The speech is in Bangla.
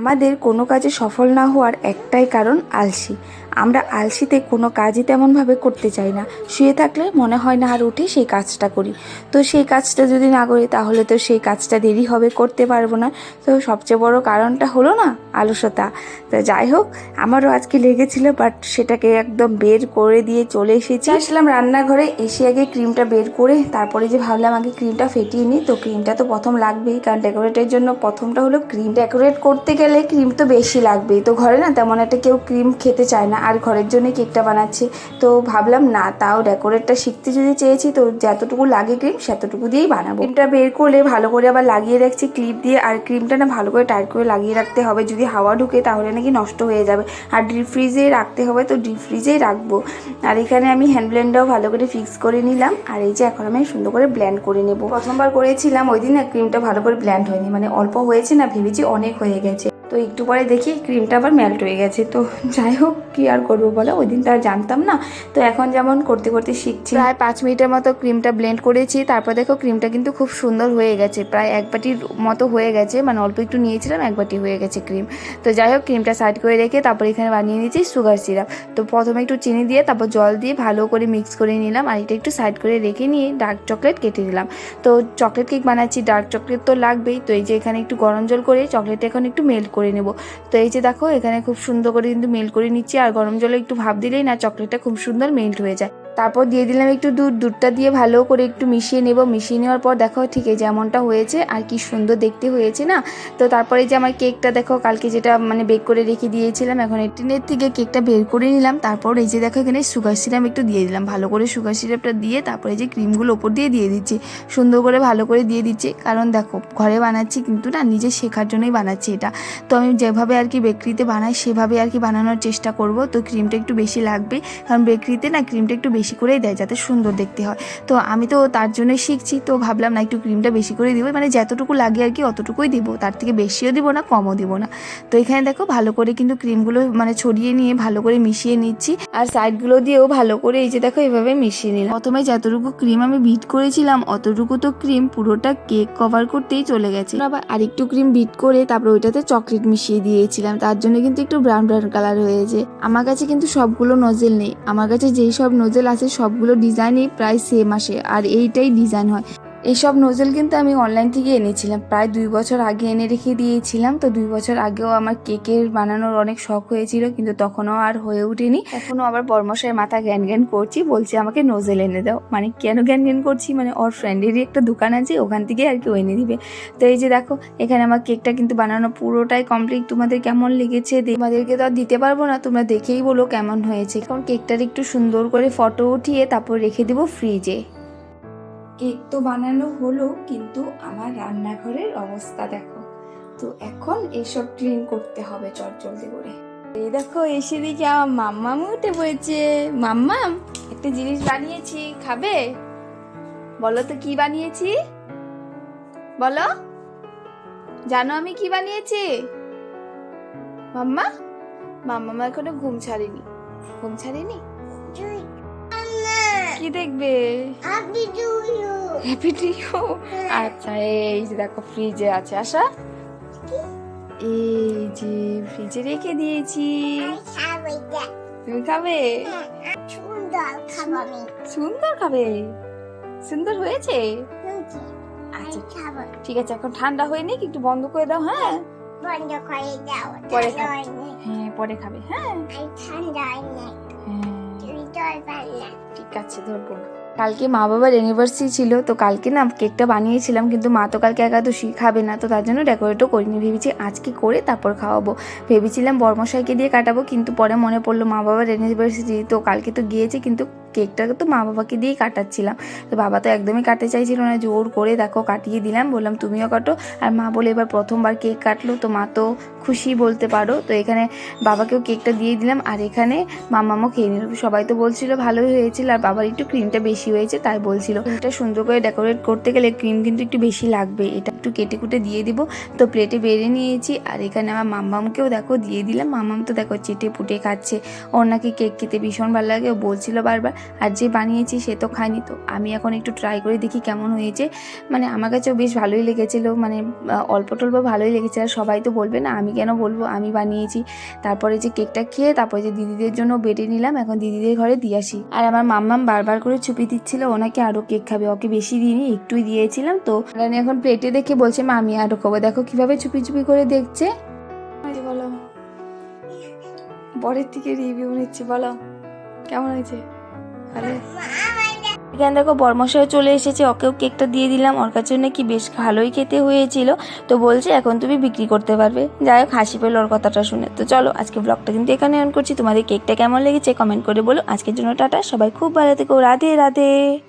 আমাদের কোনো কাজে সফল না হওয়ার একটাই কারণ আলসি। আমরা আলসিতে কোনো কাজই তেমনভাবে করতে চাই না। শুয়ে থাকলে মনে হয় না আর উঠে সেই কাজটা করি। তো সেই কাজটা যদি না করি, তাহলে তো সেই কাজটা দেরি হবে, করতে পারব না। তো সবচেয়ে বড় কারণটা হলো না, আলসতা। তো যাই হোক, আমারও আজকে লেগেছিল বাট সেটাকে একদম বের করে দিয়ে চলে এসেছি। আসলাম রান্নাঘরে, এসে আগে ক্রিমটা বের করে তারপরে যে ভাবলাম আগে ক্রিমটা ফেটিয়ে নিই, তো ক্রিমটা তো প্রথম লাগবেই, কারণ ডেকোরেটের জন্য প্রথমটা হলো ক্রিম ডেকোরেট করতে গেলে ক্রিম তো বেশি লাগবেই। তো ঘরে না তেমন একটা কেউ ক্রিম খেতে চায় না। আর ঘরের জন্য কেকটা বানাচ্ছে। তো ভাবলাম, না, তাও ডেকোরেটটা শিখতে যদি চেয়েছি, তো যতটুকু লাগে ক্রিম, সেতটুকু দিয়েই বানাবো। ক্রিমটা বের করলে ভালো করে আবার লাগিয়ে রাখছি ক্লিপ দিয়ে, আর ক্রিমটা না ভালো করে টাইট করে লাগিয়ে রাখতে হবে। যদি হাওয়া ঢুকে, তাহলে নাকি নষ্ট হয়ে যাবে। আর ডিপ ফ্রিজে রাখতে হবে, তো ডিপ ফ্রিজেই রাখব। আর এখানে আমি হ্যান্ড ব্লেন্ডারও ভালো করে ফিক্স করে নিলাম। আর এই যে এখন আমি সুন্দর করে ব্ল্যান্ড করে নেব। প্রথমবার করেছিলাম, ওই দিন ক্রিমটা ভালো করে ব্ল্যান্ড হয়নি। মানে অল্প হয়েছে না, ভেবেছি অনেক হয়ে গেছে। তো একটু পরে দেখি ক্রিমটা আবার মেল্ট হয়ে গেছে। তো যাই হোক, কী আর করব বলো? ওই দিন তো আর জানতাম না। তো এখন যেমন করতে করতে শিখছি। প্রায় পাঁচ মিনিটের মতো ক্রিমটা ব্লেন্ড করেছি। তারপর দেখো ক্রিমটা কিন্তু খুব সুন্দর হয়ে গেছে। প্রায় এক বাটির মতো হয়ে গেছে। মানে অল্প একটু নিয়েছিলাম, এক বাটি হয়ে গেছে ক্রিম তো যাই হোক ক্রিমটা সাইড করে রেখে তারপর এখানে বানিয়ে নিয়েছি সুগার সিরাপ তো প্রথমে একটু চিনি দিয়ে তারপর জল দিয়ে ভালো করে মিক্স করে নিলাম। আর এটা একটু সাইড করে রেখে নিয়ে ডার্ক চকলেট কেটে দিলাম। তো চকলেট কেক বানাচ্ছি ডার্ক চকলেট তো লাগবেই। তো এই যে এখানে একটু গরম জল করে চকলেটটা এখন একটু মেল্ট করে নেব। তো এই যে দেখো, এখানে খুব সুন্দর করে কিন্তু মেল্ট করে নিচ্ছি। আর গরম জলে একটু ভাব দিলেই না, চকলেটটা খুব সুন্দর মেল্ট হয়ে যায়। তারপর দিয়ে দিলাম একটু দুধ। দুধটা দিয়ে ভালো করে একটু মিশিয়ে নেব। মিশিয়ে নেওয়ার পর দেখো ঠিক এই যেমনটা হয়েছে, আর কি সুন্দর দেখতে হয়েছে না? তো তারপরে যে আমার কেকটা দেখো, কালকে যেটা মানে বেক করে রেখে দিয়েছিলাম, এখন টিনের থেকে কেকটা বের করে নিলাম। তারপর এই যে দেখো এখানে সুগার সিরাপ একটু দিয়ে দিলাম। ভালো করে সুগার সিরাপটা দিয়ে তারপরে যে ক্রিমগুলো ওপর দিয়ে দিয়ে দিচ্ছি। সুন্দর করে ভালো করে দিয়ে দিচ্ছি। কারণ দেখো, ঘরে বানাচ্ছি কিন্তু না, নিজে শেখার জন্যই বানাচ্ছি এটা। তো আমি যেভাবে আর কি বেকরিতে বানাই, সেভাবে আর কি বানানোর চেষ্টা করব। তো ক্রিমটা একটু বেশি লাগবে। কারণ বেকরিতে না ক্রিমটা একটু বেশি করেই দেয় যাতে সুন্দর দেখতে হয়। তো আমি তো তার জন্যই শিখছি, তো ভাবলাম না একটু ক্রিমটা বেশি করে দিব। মানে যতটুকু লাগে আর কি অতটুকুই দিব, তার থেকে বেশিও দিব না, কমও দিব না। তো এখানে দেখো ভালো করে কিন্তু ক্রিমগুলো মানে ছড়িয়ে নিয়ে ভালো করে মিশিয়ে নিচ্ছি। আর সাইডগুলো দিয়েও ভালো করে এই যে দেখো এভাবে মিশিয়ে নিলাম। প্রথমে যতটুকু ক্রিম আমি বিট করেছিলাম, অতটুকু তো ক্রিম পুরোটা কেক কভার করতেই চলে গেছে। আবার আরেকটু ক্রিম বিট করে তারপর ওইটাতে চকলেট মিশিয়ে দিয়েছিলাম। তার জন্য কিন্তু একটু ব্রাউন ব্রাউন কালার হয়েছে। আমার কাছে কিন্তু সবগুলো নজেল নেই। আমার কাছে যেই সব নজেল আছে সবগুলো ডিজাইনই প্রায় সেম আসে আর এইটাই ডিজাইন হয়। এইসব নোজেল কিন্তু আমি অনলাইন থেকে এনেছিলাম। প্রায় দুই বছর আগে এনে রেখে দিয়েছিলাম। তো দুই বছর আগেও আমার কেকের বানানোর অনেক শখ হয়েছিল, কিন্তু তখনও আর হয়ে ওঠেনি। এখনও আবার বর্মশায় মাথা জ্ঞান জ্ঞান করছি, বলছে, আমাকে নোজেল এনে দাও। মানে কেন জ্ঞান জ্ঞান করছি? মানে ওর ফ্রেন্ডেরই একটা দোকান আছে, ওখান থেকে আর কি ও এনে দিবে। তো এই যে দেখো, এখানে আমার কেকটা কিন্তু বানানো পুরোটাই কমপ্লিট তোমাদের কেমন লেগেছে? তোমাদেরকে তো আর দিতে পারব না, তোমরা দেখেই বলো কেমন হয়েছে। কারণ কেকটার একটু সুন্দর করে ফটো উঠিয়ে তারপর রেখে দেবো ফ্রিজে কেক তো বানানো হলো, কিন্তু আমার রান্নাঘরের অবস্থা দেখো। তো এখন এসব ক্লিন করতে হবে চটজলদি করে। এই দেখো এসে দিকে আমার মাম্মাম উঠে পড়েছে। মাম্মাম, একটা জিনিস বানিয়েছি, খাবে? বলো তো কি বানিয়েছি? বলো, জানো আমি কি বানিয়েছি? মাম্মা? মাম্মা এখনও ঘুম ছাড়েনি। ঘুম ছাড়েনি? কি দেখবে? আপনি দুটো হ্যাপি ডিও আচ্ছা এই যে দেখো ফ্রিজে আছে আশা? এই যে ফ্রিজে রেখে দিয়েছি। তুমি খাবে? সুন্দর খাব আমি। সুন্দর খাবে? সুন্দর হয়েছে? আচ্ছা ঠিক আছে এখন ঠান্ডা হয়নি কি একটু বন্ধ করে দাও হ্যাঁ? বন্ধ করে দাও পরে খাবে। হ্যাঁ পরে খাবে হ্যাঁ ঠান্ডা ঠিক আছে ধরবো না। কালকে মা বাবার অ্যানিভার্সারি ছিল তো কালকে না কেকটা বানিয়েছিলাম কিন্তু মা তো কালকে একাদশী খাবে না তো তার জন্য ডেকোরেটও করিনি ভেবেছি আজকে করে তারপর খাওয়াবো ভেবেছিলাম বর্মশাইকে দিয়ে কাটাবো কিন্তু পরে মনে পড়ল মা বাবার অ্যানিভার্সারি তো কালকে তো গিয়েছে কিন্তু কেকটাকে তো মা বাবাকে দিয়েই কাটাচ্ছিলাম। তো বাবা তো একদমই কাটতে চাইছিল না জোর করে দেখো কাটিয়ে দিলাম। বললাম, তুমিও কাটো। আর মা বলে, এবার প্রথমবার কেক কাটলো। তো মা তো খুশি বলতে পারো। তো এখানে বাবাকেও কেকটা দিয়ে দিলাম। আর এখানে মামামও খেয়ে নিল। সবাই তো বলছিল, ভালোই হয়েছিল। আর বাবার একটু ক্রিমটা বেশি হয়েছে, তাই বলছিল। ক্রিমটা সুন্দর করে ডেকোরেট করতে গেলে ক্রিম কিন্তু একটু বেশি লাগবে। এটা একটু কেটে কুটে দিয়ে দিব। তো প্লেটে বেড়ে নিয়েছি। আর এখানে আমার মাম্মামকেও দেখো দিয়ে দিলাম। মাম্মাম তো দেখো চেটে পুটে খাচ্ছে। ওর নাকি কেক খেতে ভীষণ ভালো লাগে। ও বলছিল বারবার, আর যে বানিয়েছি সে তো খায়নি। তো আমি এখন একটু ট্রাই করে দেখি কেমন হয়েছে। মানে আমার কাছেও বেশ ভালোই লেগেছিল। মানে অল্প টল্প ভালোই লেগেছে। আর সবাই তো বলবে না, আমি কেন বলব? আমি বানিয়েছি। তারপরে যে কেকটা খেয়ে তারপরে যে দিদিদের জন্য বেটে নিলাম, এখন দিদিদের ঘরে দিয়ে আসি। আর আমার মাম্মাম বারবার করে ছুপি দিচ্ছিল ওনাকে আরও কেক খাবে? ওকে বেশি দিইনি একটুই দিয়েছিলাম। তো এখন প্লেটে দেখে বলছে মা আমি আরও খাব দেখো কীভাবে চুপি চুপি করে দেখছে। বলো। পরের থেকে রিভিউ নিচ্ছি বলো। কেমন হয়েছে? ভালো এখানে দেখো বর্মশাও চলে এসেছে ওকেও কেকটা দিয়ে দিলাম ওর কাছে নাকি বেশ ভালোই খেতে হয়েছিল। তো বলছে এখন তুমি বিক্রি করতে পারবে। যাই হোক হাসি পেল ওর কথাটা শুনে। তো চলো আজকে ব্লগটা কিন্তু এখানে অন করছি। তোমাদের কেকটা কেমন লেগেছে কমেন্ট করে বলো। আজকের জন্য টাটা সবাই খুব ভালো থেকো। রাধে রাধে।